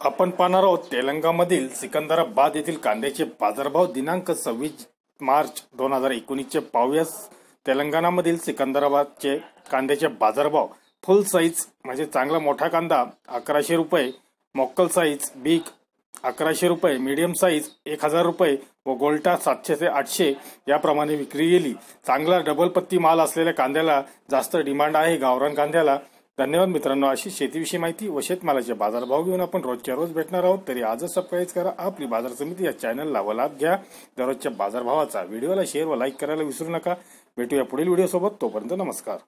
आपण पाहणार आहोत तेलंगामधील सिकंदराबाद येथील कांद्याचे बाजारभाव दिनांक सव्वीस मार्च दोन हजार एकोणीसचे पाहूयास. तेलंगणामधील सिकंदराबादचे कांद्याचे बाजारभाव फुल साईज म्हणजे चांगला मोठा कांदा अकराशे रुपये मोक्कल साईज बीक अकराशे रुपये मीडियम साईज एक हजार रुपये व गोल्टा सातशे ते आठशे याप्रमाणे विक्री गेली चांगला डबल पत्ती माल असलेल्या कांद्याला जास्त डिमांड आहे. गावरान कांद्याला धन्यवाद मित्रांनो. अशी शेतीविषयी माहिती व शेतमालाचे बाजारभाव घेऊन आपण रोजच्या रोज भेटणार आहोत. तरी आजच सबस्क्राईब करा. आपली बाजार समिती या चॅनलला व लाभ घ्या. दररोजच्या बाजारभावाचा व्हिडिओला शेअर व लाईक करायला विसरू नका. भेटूया पुढील व्हिडिओ सोबत तोपर्यंत नमस्कार.